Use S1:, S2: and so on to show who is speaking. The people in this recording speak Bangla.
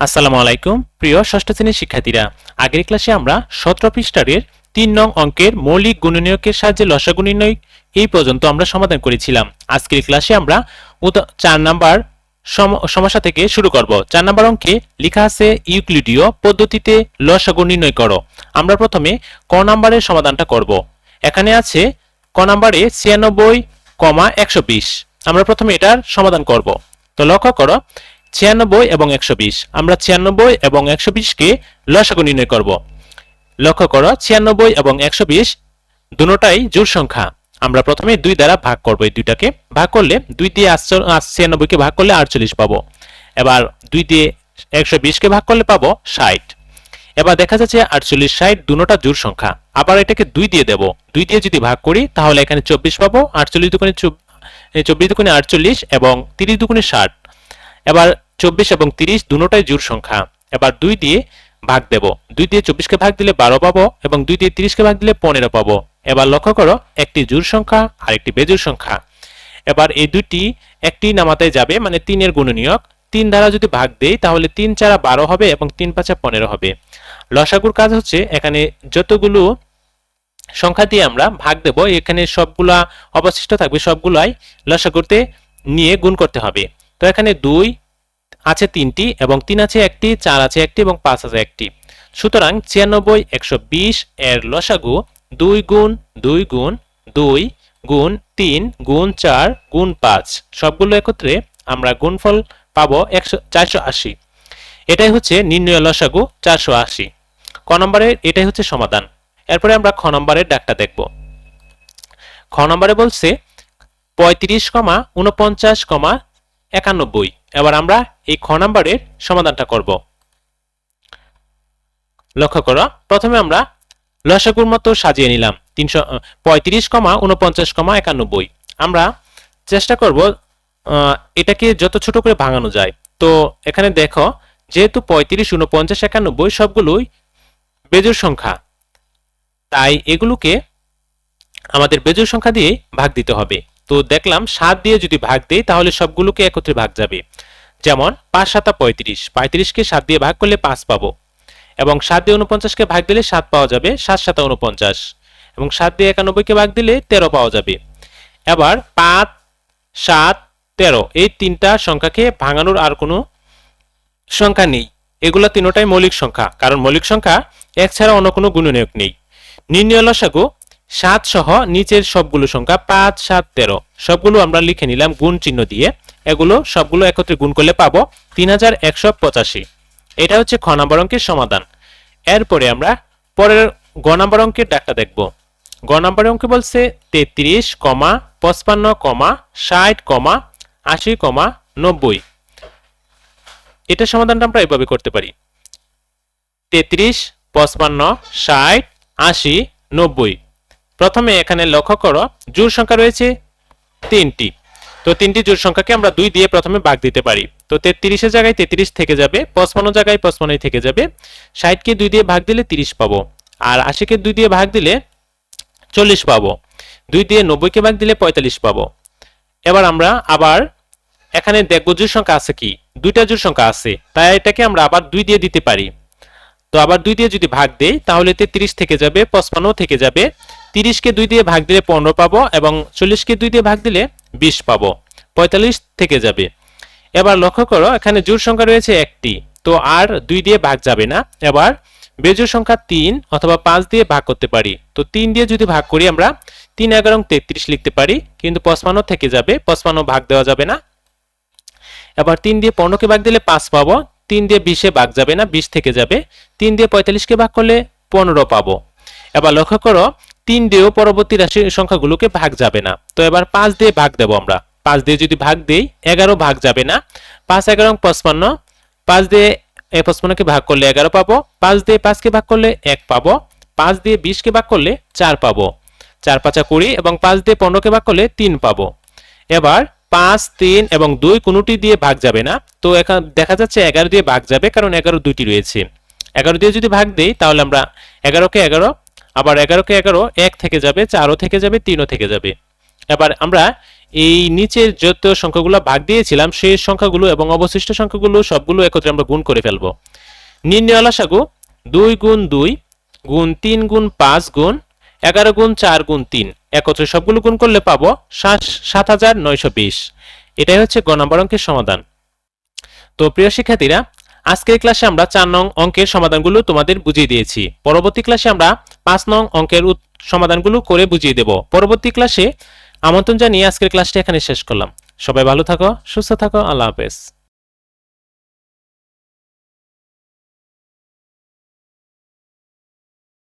S1: আসসালামু আলাইকুম, প্রিয় ষষ্ঠ শ্রেণির শিক্ষার্থীরা। আগের ক্লাসে আমরা সতেরো পৃষ্ঠারের তিন নং অঙ্কের মৌলিক গুণনীয়কের সাহায্যে লসাগু নির্ণয় এই পর্যন্ত আমরা সমাধান করেছিলাম। আজকের ক্লাসে আমরা চার নাম্বার সম- সমস্যা থেকে শুরু করব। চার নাম্বার অঙ্কে লেখা আছে, ইউক্লিডীয় পদ্ধতিতে লসাগু নির্ণয় করো। আমরা প্রথমে ক নাম্বারের সমাধানটা করব। এখানে আছে ক নাম্বারে ছিয়ানব্বই কমা একশো বিশ। আমরা প্রথমে এটার সমাধান করব। তো লক্ষ্য করো ছিয়ানব্বই এবং একশো বিশ। আমরা ছিয়ানব্বই এবং একশো বিশকে লসাগু নির্ণয় করব। লক্ষ্য করো, ছিয়ানব্বই এবং একশো বিশ দুটোটাই জোড় সংখ্যা। আমরা প্রথমে দুই দ্বারা ভাগ করব এই দুইটাকে। ভাগ করলে দুই দিয়ে ছিয়ানব্বইকে ভাগ করলে আটচল্লিশ পাবো। এবার দুই দিয়ে একশো বিশকে ভাগ করলে পাবো ষাট। এবার দেখা যাচ্ছে আটচল্লিশ, ষাট দুটোটা জোড় সংখ্যা। আবার এটাকে দুই দিয়ে দেব। দুই দিয়ে যদি ভাগ করি, তাহলে এখানে চব্বিশ পাবো, আটচল্লিশ এই চব্বিশ দুগুণে আটচল্লিশ এবং তিরিশ দুগুণে ষাট। এবার চব্বিশ এবং তিরিশ দুটোটাই জোড় সংখ্যা। এবার দুই দিয়ে ভাগ দেব। দুই দিয়ে চব্বিশকে ভাগ দিলে বারো পাবো এবং দুই দিয়ে তিরিশকে ভাগ দিলে পনেরো পাবো। এবার লক্ষ্য করো, একটি জোড় সংখ্যা আর একটি বেজোড় সংখ্যা। এবার এই দুটি একটি নামাতে যাবে মানে তিনের গুণনীয়ক। তিন দ্বারা যদি ভাগ দেই, তাহলে তিন চারা বারো হবে এবং তিন পাঁচা পনেরো হবে। লসাগুর কাজ হচ্ছে, এখানে যতগুলো সংখ্যা দিয়ে আমরা ভাগ দেব, এখানে সবগুলা অবশিষ্ট থাকবে, সবগুলাই লসাগুতে নিয়ে গুণ করতে হবে। তো এখানে দুই আছে তিনটি এবং তিন আছে একটি, চার আছে একটি এবং পাঁচ আছে একটি। সুতরাং ছিয়ানব্বই, একশো বিশ এর লসাগু দুই গুণ দুই গুণ দুই গুণ তিন গুণ চার গুণ পাঁচ। সবগুলো একত্রে আমরা গুণফল পাবো একশো, চারশো আশি। এটাই হচ্ছে নির্ণয় লসাগু চারশো আশি। ক নম্বরের এটাই হচ্ছে সমাধান। এরপরে আমরা খ নম্বরের ডাকটা দেখব। খ নম্বরে বলছে পঁয়ত্রিশ কমা উনপঞ্চাশ কমা একানব্বই। এবার আমরা এই খ নাম্বারের সমাধানটা করব। লক্ষ্য করো, প্রথমে আমরা লসাগুর মতো সাজিয়ে নিলাম, তিনশো পঁয়ত্রিশ কমা উনপঞ্চাশ কমা একানব্বই। আমরা চেষ্টা করব এটাকে যত ছোট করে ভাঙানো যায়। তো এখানে দেখো, যেহেতু পঁয়ত্রিশ উনপঞ্চাশ একানব্বই সবগুলোই বেজোর সংখ্যা, তাই এগুলোকে আমাদের বেজোর সংখ্যা দিয়ে ভাগ দিতে হবে। তো দেখলাম সাত দিয়ে যদি ভাগ দেই, তাহলে সবগুলোকে একত্রে ভাগ যাবে। যেমন পাঁচ সাতা পঁয়ত্রিশ, পঁয়ত্রিশকে সাত দিয়ে ভাগ করলে পাঁচ পাবো। এবং সাত দিয়ে উনপঞ্চাশকে ভাগ দিলে সাত পাওয়া যাবে, সাত সাতা উনপঞ্চাশ এবং সাত দিয়ে একানব্বইকে ভাগ দিলে তেরো পাওয়া যাবে। এবার পাঁচ, সাত, তেরো, এই তিনটা সংখ্যাকে ভাঙানোর আর কোনো সংখ্যা নেই। এগুলো তিনোটাই মৌলিক সংখ্যা, কারণ মৌলিক সংখ্যা এক ছাড়া অন্য কোনো গুণনীয়ক নেই। নির্ণয় লসাগু সাত সহ নিচের সবগুলো সংখ্যা পাঁচ, সাত, তেরো, সবগুলো আমরা লিখে নিলাম গুণ চিহ্ন দিয়ে। এগুলো সবগুলো একত্রে গুণ করলে পাবো তিন হাজার একশো পঁচাশি। এটা হচ্ছে খ নম্বর অঙ্কের সমাধান। এরপরে আমরা পরের গ নম্বর অঙ্কের ডাকটা দেখব। গ নম্বর অঙ্কে বলছে তেত্রিশ কমা পঁচপান্ন কমা ষাট কমা আশি কমা নব্বই। এটা সমাধানটা আমরা এভাবে করতে পারি। তেত্রিশ পঁচপান্ন ষাট আশি নব্বই। প্রথমে এখানে লক্ষ্য করো, জোড় সংখ্যা রয়েছে তিনটি। তো তিনটি জোড় সংখ্যাকে আমরা দুই দিয়ে প্রথমে ভাগ দিতে পারি। তো তেত্রিশের জায়গায় তেত্রিশ থেকে যাবে, পঁচপান্ন জায়গায় পঁচপান্নই থেকে যাবে। ষাটকে দুই দিয়ে ভাগ দিলে তিরিশ পাবো। আর আশিকে দুই দিয়ে ভাগ দিলে চল্লিশ পাবো। দুই দিয়ে নব্বইকে ভাগ দিলে পঁয়তাল্লিশ পাবো। এবার আমরা আবার এখানে দেখব জোড় সংখ্যা আছে কি? দুইটা জোড় সংখ্যা আছে, তাই এটাকে আমরা আবার দুই দিয়ে দিতে পারি। তো আবার দুই দিয়ে যদি ভাগ দেই, তাহলে তেত্রিশ থেকে যাবে, পঁচপান্ন থেকে যাবে। তিরিশকে দুই দিয়ে ভাগ দিলে পনেরো পাবো এবং চল্লিশকে দুই দিয়ে ভাগ দিলে বিশ পাবো। পঁয়তাল্লিশ থেকে যাবে। এবার লক্ষ্য করো, এখানে জোড় সংখ্যা রয়েছে একটি। তো আর দুই দিয়ে ভাগ যাবে না। এবার বেজোড় সংখ্যা তিন অথবা পাঁচ দিয়ে ভাগ করতে পারি। তো তিন দিয়ে যদি ভাগ করি আমরা তিন এগারো তেত্রিশ লিখতে পারি। কিন্তু পঁচপান্ন থেকে যাবে, পঁচপান্ন ভাগ দেওয়া যাবে না। এবার তিন দিয়ে পনেরোকে ভাগ দিলে পাঁচ পাবো। তিন দিয়ে বিশে ভাগ যাবে না, বিশ থেকে যাবে। তিন দিয়ে পঁয়তাল্লিশকে ভাগ করলে পনেরো পাবো। এবার লক্ষ্য করো তিন দিয়েও পরবর্তী রাশি সংখ্যাগুলোকে ভাগ যাবে না। তো এবার পাঁচ দিয়ে ভাগ দেবো আমরা। পাঁচ দিয়ে যদি ভাগ দেই, এগারো ভাগ যাবে না। পাঁচ এগারো পঁচপান্ন। পাঁচ দিয়ে এ পঁচপান্নকে ভাগ করলে এগারো পাবো। পাঁচ দিয়ে পাঁচকে ভাগ করলে এক পাবো। পাঁচ দিয়ে বিশকে ভাগ করলে চার পাবো। চার পাঁচা কুড়ি এবং পাঁচ দিয়ে পনেরোকে ভাগ করলে তিন পাবো। এবার পাঁচ, তিন এবং দুই কোনোটি দিয়ে ভাগ যাবে না। তো এখানে দেখা যাচ্ছে এগারো দিয়ে ভাগ যাবে কারণ এগারো দুইটি রয়েছে। এগারো দিয়ে যদি ভাগ দেই, তাহলে আমরা এগারোকে এগারো আবার এগারোকে এগারো, এক থেকে যাবে, চারও থেকে যাবে, তিনও থেকে যাবে। এবার আমরা এই নিচের যত সংখ্যাগুলো ভাগ দিয়েছিলাম, সেই সংখ্যাগুলো এবং অবশিষ্ট সংখ্যাগুলো সবগুলো একত্রে আমরা গুণ করে ফেলব। নির্ণয় লসাগু দুই গুণ দুই গুণ তিন গুণ পাঁচ গুণ এগারো গুণ চার গুণ তিন। একত্রে সবগুলো গুণ করলে পাবো সাত হাজার নয়শো বিশ। এটাই হচ্ছে গ নম্বর অঙ্কের সমাধান। তো প্রিয় শিক্ষার্থীরা, আজকের ক্লাসে আমরা চার নং অঙ্কের সমাধানগুলো তোমাদের বুঝিয়ে দিয়েছি। পরবর্তী ক্লাসে আমরা পাঁচ নং অঙ্কের সমাধানগুলো করে বুঝিয়ে দেব। পরবর্তী ক্লাসে আমন্ত্রণ জানিয়ে আজকের ক্লাসটি এখানে শেষ করলাম। সবাই ভালো থাকো, সুস্থ থাকো, আল্লাহ হাফেজ।